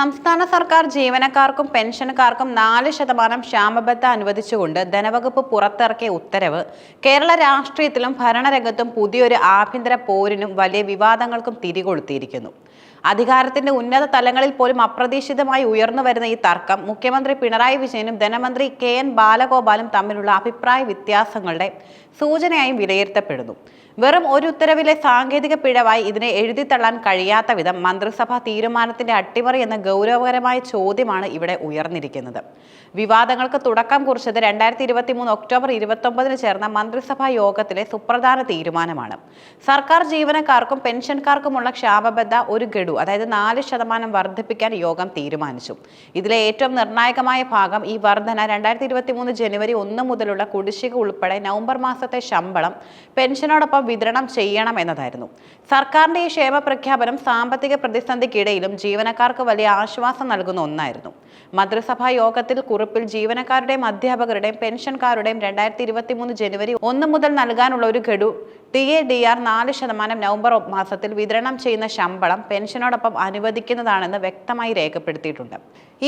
സംസ്ഥാന സർക്കാർ ജീവനക്കാർക്കും പെൻഷൻകാർക്കും നാല് ശതമാനം ക്ഷാമബത്ത അനുവദിച്ചുകൊണ്ട് ധനവകുപ്പ് പുറത്തിറക്കിയ ഉത്തരവ്. കേരള രാഷ്ട്രീയത്തിലും ഭരണരംഗത്തും പുതിയൊരു ആഭ്യന്തര പോരിനും വലിയ വിവാദങ്ങൾക്കും തിരികൊളുത്തിയിരിക്കുന്നു. അധികാരത്തിന്റെ ഉന്നത തലങ്ങളിൽ പോലും അപ്രതീക്ഷിതമായി ഉയർന്നു വരുന്ന ഈ തർക്കം മുഖ്യമന്ത്രി പിണറായി വിജയനും ധനമന്ത്രി കെ എൻ ബാലഗോപാലും തമ്മിലുള്ള അഭിപ്രായ വ്യത്യാസങ്ങളുടെ സൂചനയായും വിലയിരുത്തപ്പെടുന്നു. വെറും ഒരു ഉത്തരവിലെ സാങ്കേതിക പിഴവായി ഇതിനെ എഴുതിത്തള്ളാൻ കഴിയാത്ത വിധം മന്ത്രിസഭാ തീരുമാനത്തിന്റെ അട്ടിമറി എന്ന ഗൗരവകരമായ ചോദ്യമാണ് ഇവിടെ ഉയർന്നിരിക്കുന്നത്. വിവാദങ്ങൾക്ക് തുടക്കം കുറിച്ചത് രണ്ടായിരത്തി ഇരുപത്തി മൂന്ന് ഒക്ടോബർ ഇരുപത്തൊമ്പതിന് ചേർന്ന മന്ത്രിസഭാ യോഗത്തിലെ സുപ്രധാന തീരുമാനമാണ്. സർക്കാർ ജീവനക്കാർക്കും പെൻഷൻകാർക്കുമുള്ള ക്ഷാമബദ്ധ ഒരു ഗഡു അതായത് നാല് ശതമാനം വർദ്ധിപ്പിക്കാൻ യോഗം തീരുമാനിച്ചു. ഇതിലെ ഏറ്റവും നിർണായകമായ ഭാഗം ഈ വർധന രണ്ടായിരത്തി ഇരുപത്തി മൂന്ന് ജനുവരി ഒന്ന് മുതലുള്ള കുടിശ്ശിക ഉൾപ്പെടെ നവംബർ മാസത്തെ ശമ്പളം പെൻഷനോടൊപ്പം വിതരണം ചെയ്യണം എന്നതായിരുന്നു. സർക്കാരിന്റെ ഈ ക്ഷേമ പ്രഖ്യാപനം സാമ്പത്തിക പ്രതിസന്ധിക്കിടയിലും ജീവനക്കാർക്ക് വലിയ ആശ്വാസം നൽകുന്ന ഒന്നായിരുന്നു. മന്ത്രിസഭാ യോഗത്തിൽ കുറിപ്പിൽ ജീവനക്കാരുടെയും അധ്യാപകരുടെയും പെൻഷൻകാരുടെയും രണ്ടായിരത്തി ഇരുപത്തി മൂന്ന് ജനുവരി ഒന്ന് മുതൽ നൽകാനുള്ള ഒരു ഗഡു ടി എ ഡി ആർ നാല് ശതമാനം നവംബർ മാസത്തിൽ വിതരണം ചെയ്യുന്ന ശമ്പളം പെൻഷനോടൊപ്പം അനുവദിക്കുന്നതാണെന്ന് വ്യക്തമായി രേഖപ്പെടുത്തിയിട്ടുണ്ട്.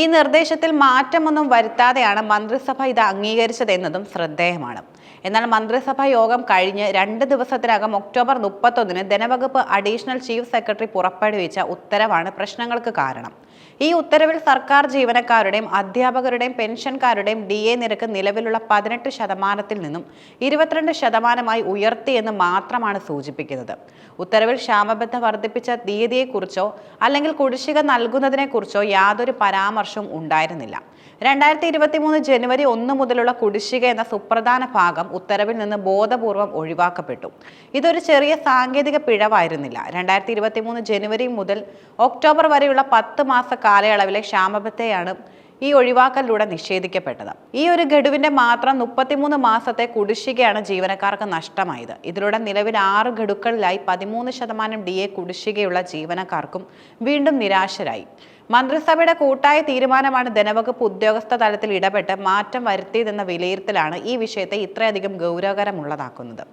ഈ നിർദ്ദേശത്തിൽ മാറ്റമൊന്നും വരുത്താതെയാണ് മന്ത്രിസഭ ഇത് അംഗീകരിച്ചതെന്നതും ശ്രദ്ധേയമാണ്. എന്നാൽ മന്ത്രിസഭാ യോഗം കഴിഞ്ഞ് രണ്ട് ദിവസത്തിനകം ഒക്ടോബർ മുപ്പത്തൊന്നിന് ധനവകുപ്പ് അഡീഷണൽ ചീഫ് സെക്രട്ടറി പുറപ്പെടുവിച്ച ഉത്തരവാണ് പ്രശ്നങ്ങൾക്ക് കാരണം. ഈ ഉത്തരവിൽ സർക്കാർ ജീവനക്കാരുടെയും അധ്യാപകരുടെയും പെൻഷൻകാരുടെയും ഡി എ നിരക്ക് നിലവിലുള്ള പതിനെട്ട് ശതമാനത്തിൽ നിന്നും ഇരുപത്തിരണ്ട് ശതമാനമായി ഉയർത്തിയെന്ന് മാത്രമാണ് സൂചിപ്പിക്കുന്നത്. ഉത്തരവിൽ ക്ഷാമബദ്ധ വർദ്ധിപ്പിച്ച തീയതിയെക്കുറിച്ചോ അല്ലെങ്കിൽ കുടിശ്ശിക നൽകുന്നതിനെക്കുറിച്ചോ യാതൊരു പരാമർശവും ഉണ്ടായിരുന്നില്ല. രണ്ടായിരത്തി ഇരുപത്തി മൂന്ന് ജനുവരി ഒന്ന് മുതലുള്ള കുടിശ്ശിക എന്ന സുപ്രധാന ഭാഗം ഉത്തരവിൽ നിന്ന് ബോധപൂർവം ഒഴിവാക്കപ്പെട്ടു. ഇതൊരു ചെറിയ സാങ്കേതിക പിഴവായിരുന്നില്ല. രണ്ടായിരത്തി ഇരുപത്തി മൂന്ന് ജനുവരി മുതൽ ഒക്ടോബർ വരെയുള്ള പത്ത് മാസ കാലയളവിലെ ക്ഷാമബത്തെയാണ് ഈ ഒഴിവാക്കലിലൂടെ നിഷേധിക്കപ്പെട്ടത്. ഈ ഒരു ഗഡുവിന്റെ മാത്രം മുപ്പത്തിമൂന്ന് മാസത്തെ കുടിശ്ശികയാണ് ജീവനക്കാർക്ക് നഷ്ടമായത്. ഇതിലൂടെ നിലവിൽ ആറ് ഗഡുക്കളിലായി പതിമൂന്ന് ശതമാനം ഡി എ കുടിശ്ശികയുള്ള ജീവനക്കാർക്കും വീണ്ടും നിരാശരായി. മന്ത്രിസഭയുടെ കൂട്ടായ തീരുമാനമാണ് ധനവകുപ്പ് ഉദ്യോഗസ്ഥ തലത്തിൽ ഇടപെട്ട് മാറ്റം വരുത്തിയതെന്ന വിലയിരുത്തലാണ് ഈ വിഷയത്തെ ഇത്രയധികം ഗൗരവകരമുള്ളതാക്കുന്നത്.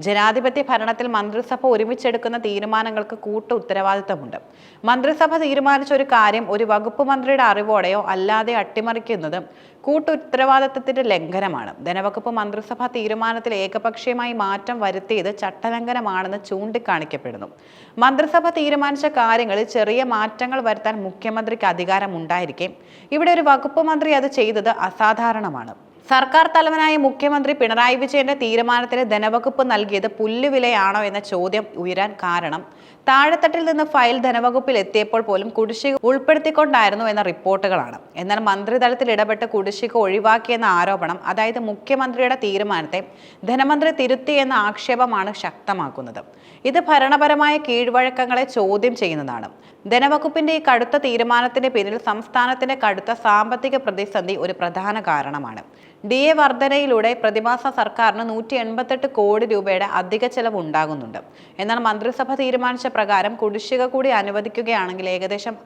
ജനാധിപത്യ ഭരണത്തിൽ മന്ത്രിസഭ ഒരുമിച്ചെടുക്കുന്ന തീരുമാനങ്ങൾക്ക് കൂട്ട ഉത്തരവാദിത്തമുണ്ട്. മന്ത്രിസഭ തീരുമാനിച്ച ഒരു കാര്യം ഒരു വകുപ്പ് മന്ത്രിയുടെ അറിവോടെയോ അല്ലാതെ അട്ടിമറിക്കുന്നത് കൂട്ടു ഉത്തരവാദിത്തത്തിന്റെ ലംഘനമാണ്. ധനവകുപ്പ് മന്ത്രിസഭാ തീരുമാനത്തിൽ ഏകപക്ഷീയമായി മാറ്റം വരുത്തിയത് ചട്ടലംഘനമാണെന്ന് ചൂണ്ടിക്കാണിക്കപ്പെടുന്നു. മന്ത്രിസഭ തീരുമാനിച്ച കാര്യങ്ങളിൽ ചെറിയ മാറ്റങ്ങൾ വരുത്താൻ മുഖ്യമന്ത്രിക്ക് അധികാരമുണ്ടായിരിക്കെ. ഇവിടെ ഒരു വകുപ്പ് മന്ത്രി അത് ചെയ്തത് അസാധാരണമാണ്. സർക്കാർ തലവനായ മുഖ്യമന്ത്രി പിണറായി വിജയന്റെ തീരുമാനത്തിന് ധനവകുപ്പ് നൽകിയത് പുല്ലുവിലയാണോ എന്ന ചോദ്യം ഉയരാൻ കാരണം. താഴെത്തട്ടിൽ നിന്ന് ഫയൽ ധനവകുപ്പിൽ എത്തിയപ്പോൾ പോലും കുടിശ്ശിക ഉൾപ്പെടുത്തിക്കൊണ്ടായിരുന്നു എന്ന റിപ്പോർട്ടുകളാണ്. എന്നാൽ മന്ത്രിതലത്തിൽ ഇടപെട്ട് കുടിശ്ശിക ഒഴിവാക്കിയെന്ന ആരോപണം അതായത് മുഖ്യമന്ത്രിയുടെ തീരുമാനത്തെ ധനമന്ത്രി തിരുത്തി എന്ന ആക്ഷേപമാണ് ശക്തമാക്കുന്നത്. ഇത് ഭരണപരമായ കീഴ്വഴക്കങ്ങളെ ചോദ്യം ചെയ്യുന്നതാണ്. ധനവകുപ്പിന്റെ ഈ കടുത്ത തീരുമാനത്തിന്റെ പിന്നിൽ സംസ്ഥാനത്തിന്റെ കടുത്ത സാമ്പത്തിക പ്രതിസന്ധി ഒരു പ്രധാന കാരണമാണ്. ഡി എ വർധനയിലൂടെ പ്രതിമാസ സർക്കാരിന് നൂറ്റി എൺപത്തെട്ട് കോടി രൂപയുടെ അധിക ചെലവ് ഉണ്ടാകുന്നുണ്ട്. എന്നാൽ മന്ത്രിസഭ തീരുമാനിച്ച പ്രകാരം കുടിശ്ശിക കൂടി അനുവദിക്കുകയാണെങ്കിൽ ഏകദേശം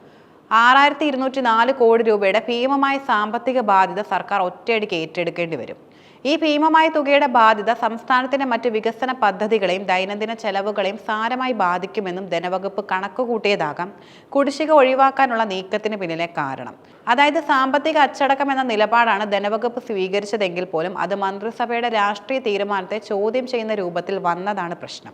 ആറായിരത്തി ഇരുന്നൂറ്റി നാല് കോടി രൂപയുടെ ഭീമമായ സാമ്പത്തിക ബാധ്യത സർക്കാർ ഒറ്റയടിക്ക് ഏറ്റെടുക്കേണ്ടി വരും. ഈ ഭീമമായ തുകയുടെ ബാധ്യത സംസ്ഥാനത്തിന്റെ മറ്റ് വികസന പദ്ധതികളെയും ദൈനംദിന ചെലവുകളെയും സാരമായി ബാധിക്കുമെന്നും ധനവകുപ്പ് കണക്കുകൂട്ടിയതാകാം കുടിശ്ശിക ഒഴിവാക്കാനുള്ള നീക്കത്തിന് പിന്നിലെ കാരണം. അതായത് സാമ്പത്തിക അച്ചടക്കം എന്ന നിലപാടാണ് ധനവകുപ്പ് സ്വീകരിച്ചതെങ്കിൽ പോലും അത് മന്ത്രിസഭയുടെ രാഷ്ട്രീയ തീരുമാനത്തെ ചോദ്യം ചെയ്യുന്ന രൂപത്തിൽ വന്നതാണ് പ്രശ്നം.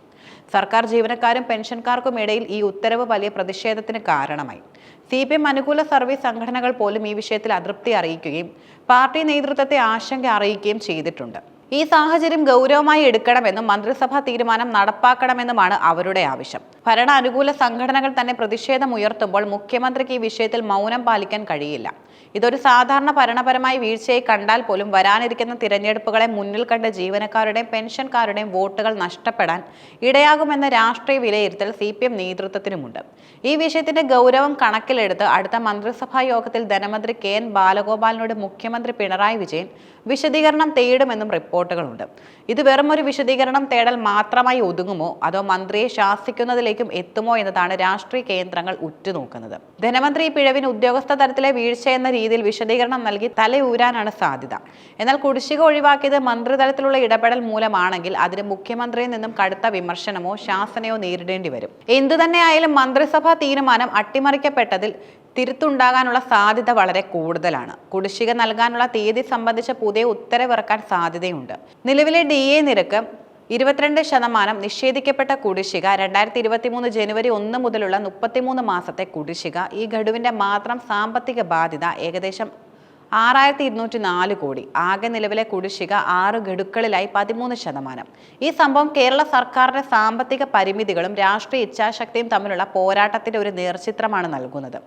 സർക്കാർ ജീവനക്കാരും പെൻഷൻകാർക്കും ഇടയിൽ ഈ ഉത്തരവ് വലിയ പ്രതിഷേധത്തിന് കാരണമായി. സി പി എം അനുകൂല സർവീസ് സംഘടനകൾ പോലും ഈ വിഷയത്തിൽ അതൃപ്തി അറിയിക്കുകയും പാർട്ടി നേതൃത്വത്തെ ആശങ്ക അറിയിക്കുകയും ചെയ്തിട്ടുണ്ട്. ഈ സാഹചര്യം ഗൗരവമായി എടുക്കണമെന്നും മന്ത്രിസഭാ തീരുമാനം നടപ്പാക്കണമെന്നുമാണ് അവരുടെ ആവശ്യം. ഭരണ അനുകൂല സംഘടനകൾ തന്നെ പ്രതിഷേധം ഉയർത്തുമ്പോൾ മുഖ്യമന്ത്രിക്ക് ഈ വിഷയത്തിൽ മൗനം പാലിക്കാൻ കഴിയില്ല. ഇതൊരു സാധാരണ ഭരണപരമായ വീഴ്ചയെ കണ്ടാൽ പോലും വരാനിരിക്കുന്ന തിരഞ്ഞെടുപ്പുകളെ മുന്നിൽ കണ്ട ജീവനക്കാരുടെയും പെൻഷൻകാരുടെയും വോട്ടുകൾ നഷ്ടപ്പെടാൻ ഇടയാകുമെന്ന രാഷ്ട്രീയ വിലയിരുത്തൽ സി പി എം നേതൃത്വത്തിനുമുണ്ട്. ഈ വിഷയത്തിന്റെ ഗൗരവം കണക്കിലെടുത്ത് അടുത്ത മന്ത്രിസഭാ യോഗത്തിൽ ധനമന്ത്രി കെ എൻ ബാലഗോപാലിനോട് മുഖ്യമന്ത്രി പിണറായി വിജയൻ വിശദീകരണം തേടുമെന്നും റിപ്പോർട്ടുകളുണ്ട്. ഇത് വെറും ഒരു വിശദീകരണം തേടൽ മാത്രമായി ഒതുങ്ങുമോ? അതോ മന്ത്രിയെ ശാസിക്കുന്നതിലേക്കും എത്തുമോ എന്നതാണ് രാഷ്ട്രീയ കേന്ദ്രങ്ങൾ ഉറ്റുനോക്കുന്നത്. ധനമന്ത്രി പിഴവിന് ഉദ്യോഗസ്ഥ തലത്തിലെ വീഴ്ച എന്ന രീതിയിൽ വിശദീകരണം നൽകി തലയൂരാനാണ് സാധ്യത. എന്നാൽ കുടിശ്ശിക ഒഴിവാക്കിയത് മന്ത്രിതലത്തിലുള്ള ഇടപെടൽ മൂലമാണെങ്കിൽ അതിന് മുഖ്യമന്ത്രിയിൽ നിന്നും കടുത്ത വിമർശനമോ ശാസനയോ നേരിടേണ്ടി വരും. എന്തുതന്നെയായാലും മന്ത്രിസഭാ തീരുമാനം അട്ടിമറിക്കപ്പെട്ടതിൽ തിരുത്തുണ്ടാകാനുള്ള സാധ്യത വളരെ കൂടുതലാണ്. കുടിശ്ശിക നൽകാനുള്ള തീയതി സംബന്ധിച്ച പുതിയ ഉത്തരവിറക്കാൻ സാധ്യതയുണ്ട്. നിലവിലെ ഡി എ നിരക്ക് ഇരുപത്തിരണ്ട് ശതമാനം നിഷേധിക്കപ്പെട്ട കുടിശ്ശിക രണ്ടായിരത്തി ഇരുപത്തി മൂന്ന് ജനുവരി ഒന്ന് മുതലുള്ള മുപ്പത്തിമൂന്ന് മാസത്തെ കുടിശ്ശിക ഈ ഗഡുവിന്റെ മാത്രം സാമ്പത്തിക ബാധ്യത ഏകദേശം ആറായിരത്തി ഇരുന്നൂറ്റി നാല് കോടി. ആകെ നിലവിലെ കുടിശ്ശിക ആറ് ഗഡുക്കളിലായി പതിമൂന്ന് ശതമാനം. ഈ സംഭവം കേരള സർക്കാരിന്റെ സാമ്പത്തിക പരിമിതികളും രാഷ്ട്രീയ ഇച്ഛാശക്തിയും തമ്മിലുള്ള പോരാട്ടത്തിന്റെ ഒരു നേർചിത്രമാണ് നൽകുന്നത്.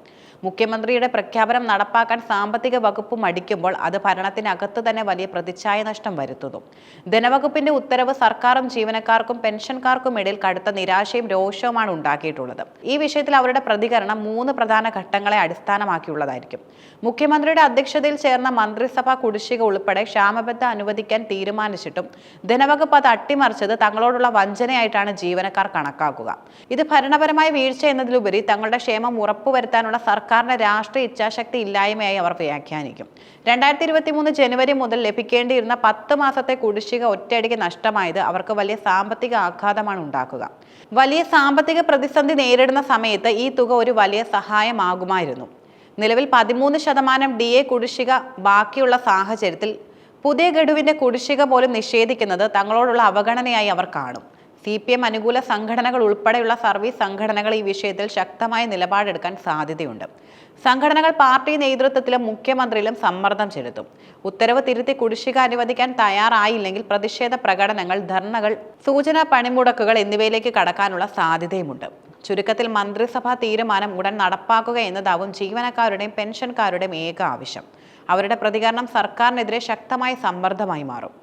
മുഖ്യമന്ത്രിയുടെ പ്രഖ്യാപനം നടപ്പാക്കാൻ സാമ്പത്തിക വകുപ്പ് മടിക്കുമ്പോൾ അത് ഭരണത്തിനകത്ത് തന്നെ വലിയ പ്രതിച്ഛായ നഷ്ടം വരുത്തുന്നു. ധനവകുപ്പിന്റെ ഉത്തരവ് സർക്കാരും ജീവനക്കാർക്കും പെൻഷൻകാർക്കും ഇടയിൽ കടുത്ത നിരാശയും രോഷവുമാണ് ഉണ്ടാക്കിയിട്ടുള്ളത്. ഈ വിഷയത്തിൽ അവരുടെ പ്രതികരണം മൂന്ന് പ്രധാന ഘട്ടങ്ങളെ അടിസ്ഥാനമാക്കിയുള്ളതായിരിക്കും. മുഖ്യമന്ത്രിയുടെ അധ്യക്ഷതയിൽ ചേർന്ന മന്ത്രിസഭാ കുടിശ്ശിക ഉൾപ്പെടെ ക്ഷാമബദ്ധ അനുവദിക്കാൻ തീരുമാനിച്ചിട്ടും ധനവകുപ്പ് അത് അട്ടിമറിച്ചത് തങ്ങളോടുള്ള വഞ്ചനയായിട്ടാണ് ജീവനക്കാർ കണക്കാക്കുക. ഇത് ഭരണപരമായ വീഴ്ച എന്നതിലുപരി തങ്ങളുടെ ക്ഷേമം ഉറപ്പുവരുത്താനുള്ള സർക്കാരിന്റെ രാഷ്ട്രീയ ഇച്ഛാശക്തി ഇല്ലായ്മയായി അവർ വ്യാഖ്യാനിക്കും. രണ്ടായിരത്തി ഇരുപത്തി മൂന്ന് ജനുവരി മുതൽ ലഭിക്കേണ്ടിയിരുന്ന പത്ത് മാസത്തെ കുടിശ്ശിക ഒറ്റയടിക്ക് നഷ്ടമായത് അവർക്ക് വലിയ സാമ്പത്തിക ആഘാതമാണ് ഉണ്ടാക്കുക. വലിയ സാമ്പത്തിക പ്രതിസന്ധി നേരിടുന്ന സമയത്ത് ഈ തുക ഒരു വലിയ സഹായമാകുമായിരുന്നു. നിലവിൽ പതിമൂന്ന് ശതമാനം ഡി എ കുടിശ്ശിക ബാക്കിയുള്ള സാഹചര്യത്തിൽ പുതിയ ഗഡുവിന്റെ കുടിശ്ശിക പോലും നിഷേധിക്കുന്നത് തങ്ങളോടുള്ള അവഗണനയായി അവർ കാണും. സി പി എം അനുകൂല സംഘടനകൾ ഉൾപ്പെടെയുള്ള സർവീസ് സംഘടനകൾ ഈ വിഷയത്തിൽ ശക്തമായ നിലപാടെടുക്കാൻ സാധ്യതയുണ്ട്. സംഘടനകൾ പാർട്ടി നേതൃത്വത്തിലും മുഖ്യമന്ത്രിയിലും സമ്മർദ്ദം ചെലുത്തും. ഉത്തരവ് തിരുത്തി കുടിശ്ശിക അനുവദിക്കാൻ തയ്യാറായില്ലെങ്കിൽ പ്രതിഷേധ പ്രകടനങ്ങൾ ധർണകൾ സൂചനാ പണിമുടക്കുകൾ എന്നിവയിലേക്ക് കടക്കാനുള്ള സാധ്യതയുമുണ്ട്. ചുരുക്കത്തിൽ മന്ത്രിസഭാ തീരുമാനം ഉടൻ നടപ്പാക്കുക എന്നതാവും ജീവനക്കാരുടെയും പെൻഷൻകാരുടെയും ഏക ആവശ്യം. അവരുടെ പ്രതികരണം സർക്കാരിനെതിരെ ശക്തമായ സമ്മർദ്ദമായി മാറും.